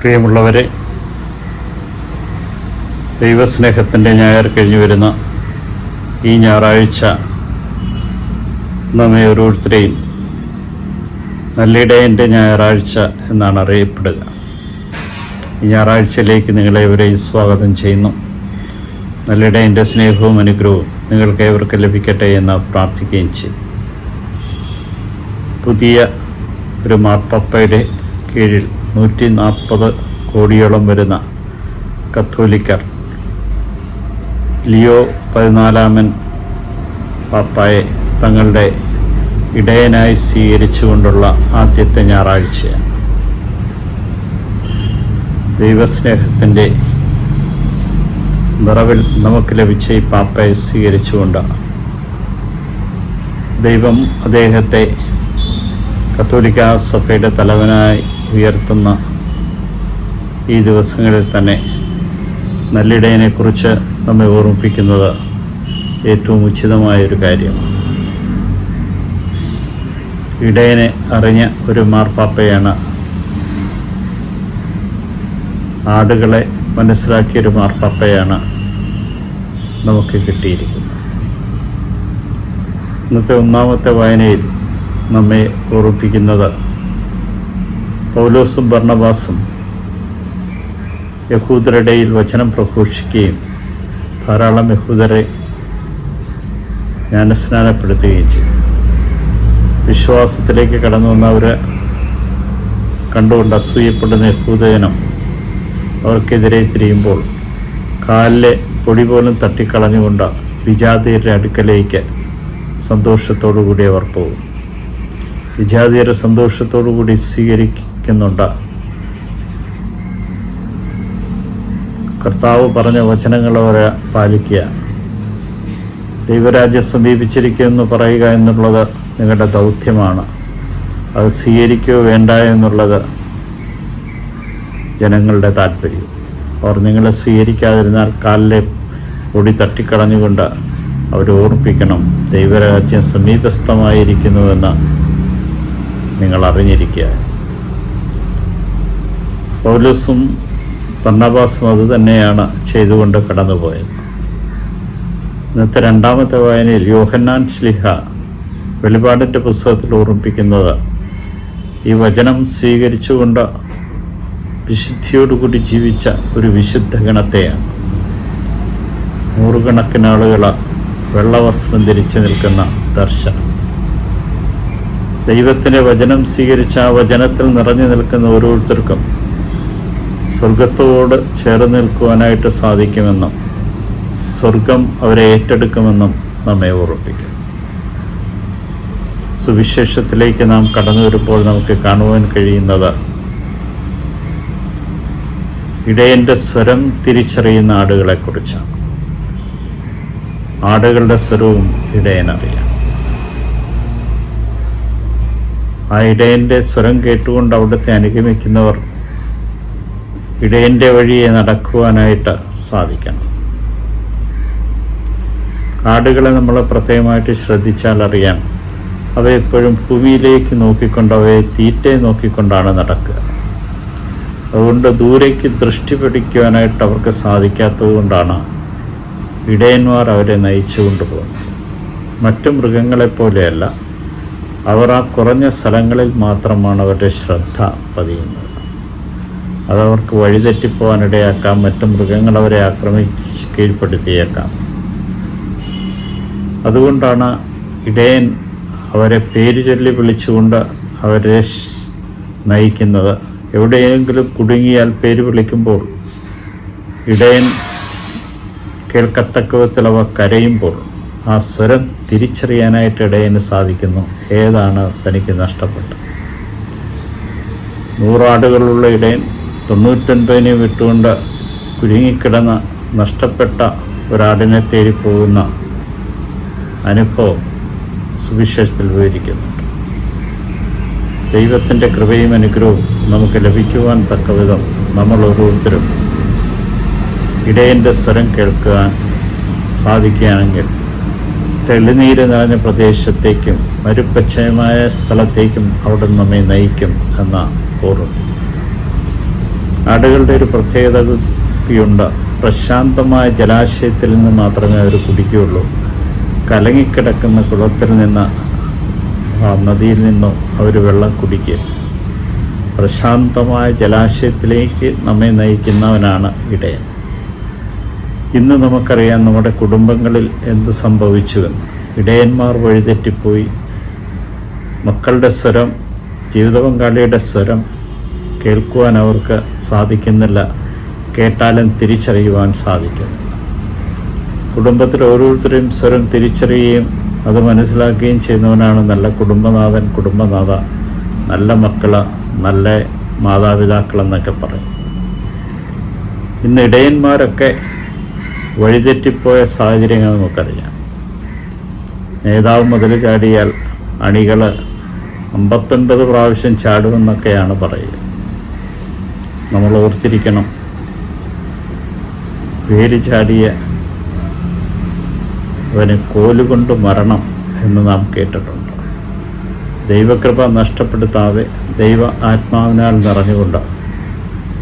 പ്രിയമുള്ളവരെ ദൈവസ്നേഹത്തിന്റെ ഞായർ കഴിഞ്ഞു വരുന്ന ഈ ഞായറാഴ്ച നമ്മെ ഓരോരുത്തരെയും നല്ലിടയന്റെ ഞായറാഴ്ച എന്നാണ് അറിയപ്പെടുക. ഈ ഞായറാഴ്ചയിലേക്ക് നിങ്ങളേവരെയും സ്വാഗതം ചെയ്യുന്നു. നല്ലിടയന്റെ സ്നേഹവും അനുഗ്രഹവും നിങ്ങൾക്ക് ഏവർക്ക് ലഭിക്കട്ടെ എന്ന് പ്രാർത്ഥിക്കുകയും ചെയ്യും. പുതിയ ഒരു മാർപ്പപ്പയുടെ കീഴിൽ നൂറ്റി നാൽപ്പത് കോടിയോളം വരുന്ന കത്തോലിക്കർ. ലിയോ പതിനാലാമൻ പാപ്പായെ തങ്ങളുടെ ഇടയനായി സ്വീകരിച്ചുകൊണ്ടുള്ള ആദ്യത്തെ ഞായറാഴ്ചയാണ്. ദൈവസ്നേഹത്തിന്റെ നിറവിൽ നമുക്ക് ലഭിച്ച ഈ പാപ്പയെ സ്വീകരിച്ചുകൊണ്ട് ദൈവം അദ്ദേഹത്തെ കത്തോലിക്ക സഭയുടെ തലവനായി ഉയർത്തുന്ന ഈ ദിവസങ്ങളിൽ തന്നെ നല്ലിടയനെക്കുറിച്ച് നമ്മെ ഓർമ്മിപ്പിക്കുന്നത് ഏറ്റവും ഉചിതമായൊരു കാര്യമാണ്. ഇടയനെ അറിഞ്ഞ ഒരു മാർപ്പാപ്പയാണ് ആടുകളെ മനസ്സിലാക്കിയൊരു മാർപ്പാപ്പയാണ് നമുക്ക് കിട്ടിയിരിക്കുന്നത്. ഇന്നത്തെ ഒന്നാമത്തെ വായനയിൽ നമ്മെ ഓർമ്മിപ്പിക്കുന്നത് പൗലോസും ഭർണബാസും യഹൂദരുടെയിൽ വചനം പ്രഘോഷിക്കുകയും ധാരാളം യഹൂദരെ ജ്ഞാനസ്നാനപ്പെടുത്തുകയും ചെയ്തു. വിശ്വാസത്തിലേക്ക് കടന്നു വന്നവർ കണ്ടുകൊണ്ട് അസൂയപ്പെടുന്ന യഹൂദജനം അവർക്കെതിരെ തിരിയുമ്പോൾ കാലിലെ പൊടി പോലും തട്ടിക്കളഞ്ഞുകൊണ്ട് വിജാതീയരുടെ അടുക്കലേക്ക് സന്തോഷത്തോടു കൂടി അവർ പോകും. വിജാതീയരെ സന്തോഷത്തോടു കൂടി സ്വീകരിക്കുന്നുണ്ട് കർത്താവ് പറഞ്ഞ വചനങ്ങൾ അവരെ പാലിക്കുക. ദൈവരാജ്യം സമീപിച്ചിരിക്കുമെന്ന് പറയുക എന്നുള്ളത് നിങ്ങളുടെ ദൗത്യമാണ്. അത് സ്വീകരിക്കുകയോ വേണ്ട എന്നുള്ളത് ജനങ്ങളുടെ താല്പര്യം. അവർ നിങ്ങളെ സ്വീകരിക്കാതിരുന്നാൽ കാലിലെ പൊടി തട്ടിക്കളഞ്ഞുകൊണ്ട് അവർ ഓർമ്മിപ്പിക്കണം ദൈവരാജ്യം സമീപസ്ഥമായിരിക്കുന്നുവെന്ന് നിങ്ങൾ അറിഞ്ഞിരിക്കുക. പൗലോസും പർണബാസും അത് തന്നെയാണ് ചെയ്തുകൊണ്ട് കടന്നുപോയത്. ഇന്നത്തെ രണ്ടാമത്തെ വായനയിൽ യോഹന്നാൻ ശ്ലിഹ വെളിപാടിന്റെ പുസ്തകത്തിൽ ഓർമ്മിപ്പിക്കുന്നത് ഈ വചനം സ്വീകരിച്ചുകൊണ്ട് വിശുദ്ധിയോടുകൂടി ജീവിച്ച ഒരു വിശുദ്ധ ഗണത്തെയാണ്. നൂറുകണക്കിന് ആളുകൾ വെള്ളവസ്ത്രം ധരിച്ചു നിൽക്കുന്ന ദർശനം. ദൈവത്തിന്റെ വചനം സ്വീകരിച്ച ആ വചനത്തിൽ നിറഞ്ഞു നിൽക്കുന്ന ഓരോരുത്തർക്കും സ്വർഗത്തോട് ചേർന്ന് നിൽക്കുവാനായിട്ട് സാധിക്കുമെന്നും സ്വർഗം അവരെ ഏറ്റെടുക്കുമെന്നും നമ്മെ ഓർമ്മിപ്പിക്കും. സുവിശേഷത്തിലേക്ക് നാം കടന്നു വരുമ്പോൾ നമുക്ക് കാണുവാൻ കഴിയുന്നത് ഇടയന്റെ സ്വരം തിരിച്ചറിയുന്ന ആടുകളെക്കുറിച്ചാണ്. ആടുകളുടെ സ്വരവും ഇടയനറിയാം. ആ ഇടയന്റെ സ്വരം കേട്ടുകൊണ്ട് അവിടുത്തെ അനുഗമിക്കുന്നവർ ഇടയന്റെ വഴിയെ നടക്കുവാനായിട്ട് സാധിക്കണം. കാടുകളെ നമ്മൾ പ്രത്യേകമായിട്ട് ശ്രദ്ധിച്ചാൽ അറിയാം. അവ എപ്പോഴും ഭൂമിയിലേക്ക് നോക്കിക്കൊണ്ട് അവയെ തീറ്റയെ നോക്കിക്കൊണ്ടാണ് നടക്കുക. അതുകൊണ്ട് ദൂരേക്ക് ദൃഷ്ടി പിടിക്കുവാനായിട്ട് അവർക്ക് സാധിക്കാത്തത് കൊണ്ടാണ് ഇടയന്മാർ അവരെ നയിച്ചു കൊണ്ടുപോകുന്നത്. മറ്റു മൃഗങ്ങളെപ്പോലെയല്ല അവർ ആ കുറഞ്ഞ സ്ഥലങ്ങളിൽ മാത്രമാണ് അവരുടെ ശ്രദ്ധ പതിയുന്നത്. അതവർക്ക് വഴിതെറ്റിപ്പോവാനിടയാക്കാം മറ്റു മൃഗങ്ങൾ അവരെ ആക്രമിച്ച് കീഴ്പ്പെടുത്തിയേക്കാം. അതുകൊണ്ടാണ് ഇടയൻ അവരെ പേര് ചൊല്ലി വിളിച്ചുകൊണ്ട് അവരെ നയിക്കുന്നത്. എവിടെയെങ്കിലും കുടുങ്ങിയാൽ പേര് വിളിക്കുമ്പോൾ ഇടയൻ കേൾക്കത്തക്ക വിധത്തിൽ അവ കരയുമ്പോൾ ആ സ്വരം തിരിച്ചറിയാനായിട്ട് ഇടയന് സാധിക്കുന്നു. ഏതാണ് തനിക്ക് നഷ്ടപ്പെട്ടത്? നൂറാടുകളുള്ള ഇടയൻ തൊണ്ണൂറ്റൊൻപതിനെ വിട്ടുകൊണ്ട് കുരുങ്ങിക്കിടന്ന് നഷ്ടപ്പെട്ട ഒരാടിനെ തേടി പോകുന്ന അനുഭവം സുവിശേഷത്തിൽ വിവരിക്കുന്നുണ്ട് ദൈവത്തിന്റെ കൃപയും അനുഗ്രഹവും നമുക്ക് ലഭിക്കുവാൻ തക്കവിധം നമ്മൾ ഓരോരുത്തരും ഇടയന്റെ സ്വരം കേൾക്കുവാൻ സാധിക്കുകയാണെങ്കിൽ തെളിനീര് നിറഞ്ഞ പ്രദേശത്തേക്കും മരുപ്പച്ചയമായ സ്ഥലത്തേക്കും അവിടെ നമ്മെ നയിക്കും എന്ന ഓർമ്മ. ആടുകളുടെ ഒരു പ്രത്യേകതയുണ്ട് പ്രശാന്തമായ ജലാശയത്തിൽ നിന്ന് മാത്രമേ അവർ കുടിക്കുകയുള്ളൂ. കലങ്ങിക്കിടക്കുന്ന കുളത്തിൽ നിന്ന് നദിയിൽ നിന്നോ അവർ വെള്ളം കുടിക്കുക. പ്രശാന്തമായ ജലാശയത്തിലേക്ക് നമ്മെ നയിക്കുന്നവനാണ് ഇടയൻ. ഇന്ന് നമുക്കറിയാം നമ്മുടെ കുടുംബങ്ങളിൽ എന്ത് സംഭവിച്ചുവെന്ന് ഇടയന്മാർ വഴിതെറ്റിപ്പോയി. മക്കളുടെ സ്വരം ജീവിത പങ്കാളിയുടെ സ്വരം കേൾക്കുവാൻ അവർക്ക് സാധിക്കുന്നില്ല. കേട്ടാലും തിരിച്ചറിയുവാൻ സാധിക്കുന്നില്ല കുടുംബത്തിൽ ഓരോരുത്തരെയും സ്വരം തിരിച്ചറിയുകയും അത് മനസ്സിലാക്കുകയും ചെയ്യുന്നവനാണ് നല്ല കുടുംബനാഥൻ കുടുംബനാഥ നല്ല മക്കൾ നല്ല മാതാപിതാക്കളെന്നൊക്കെ പറയും. ഇന്ന് ഇടയന്മാരൊക്കെ വഴിതെറ്റിപ്പോയ സാഹചര്യങ്ങൾ നമുക്കറിയാം. നേതാവ് മുതൽ ചാടിയാൽ അണികൾ അമ്പത്തൊൻപത് പ്രാവശ്യം ചാടുമെന്നൊക്കെയാണ് പറയുക. നമ്മൾ ഓർത്തിരിക്കണം. പേര് ചാടിയ അവന് കോലുകൊണ്ട് മരണം എന്ന് നാം കേട്ടിട്ടുണ്ട്. ദൈവകൃപ നഷ്ടപ്പെടുത്താതെ ദൈവ ആത്മാവിനാൽ നിറഞ്ഞുകൊണ്ട്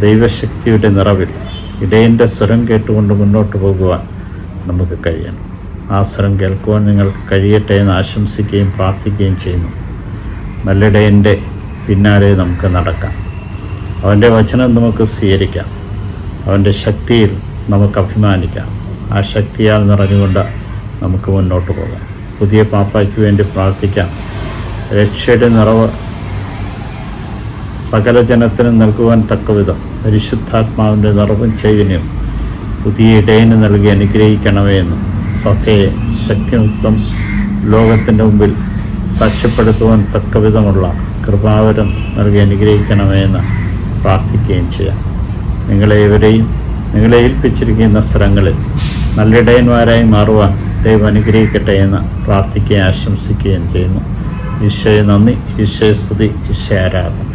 ദൈവശക്തിയുടെ നിറവിൽ ഇടയന്റെ സ്വരം കേട്ടുകൊണ്ട് മുന്നോട്ട് പോകുവാൻ നമുക്ക് കഴിയണം. ആ സ്വരം കേൾക്കുവാൻ നിങ്ങൾ കഴിയട്ടെ എന്ന് ആശംസിക്കുകയും പ്രാർത്ഥിക്കുകയും ചെയ്യുന്നു. നല്ലിടയന്റെ പിന്നാലെ നമുക്ക് നടക്കാം. അവന്റെ വചനം നമുക്ക് സ്വീകരിക്കാം. അവന്റെ ശക്തിയിൽ നമുക്ക് അഭിമാനിക്കാം. ആ ശക്തിയാൽ നിറഞ്ഞുകൊണ്ട് നമുക്ക് മുന്നോട്ട് പോകാം. പുതിയ പാപ്പയ്ക്ക് വേണ്ടി പ്രാർത്ഥിക്കാം. രക്ഷയുടെ നിറവ് സകല ജനത്തിനും നൽകുവാൻ തക്കവിധം പരിശുദ്ധാത്മാവിന്റെ നിറവും ചൈതന്യം പുതിയ ഇടയന് നൽകി അനുഗ്രഹിക്കണമേ എന്നും സഭയെ ശക്തിയുക്തം ലോകത്തിന്റെ മുമ്പിൽ സാക്ഷ്യപ്പെടുത്തുവാൻ തക്കവിധമുള്ള കൃപാവരം നൽകി അനുഗ്രഹിക്കണമേ എന്ന് പ്രാർത്ഥിക്കുകയും ചെയ്യാം. നിങ്ങളേവരെയും നിങ്ങളെ ഏൽപ്പിച്ചിരിക്കുന്ന സ്ഥലങ്ങളിൽ നല്ലിടയന്മാരായി മാറുവാൻ ദൈവം അനുഗ്രഹിക്കട്ടെ എന്ന് പ്രാർത്ഥിക്കുകയും ആശംസിക്കുകയും ചെയ്യുന്നു. ഈശോയെ നന്ദി ഈശോയെ സ്തുതി ഈശോ ആരാധന.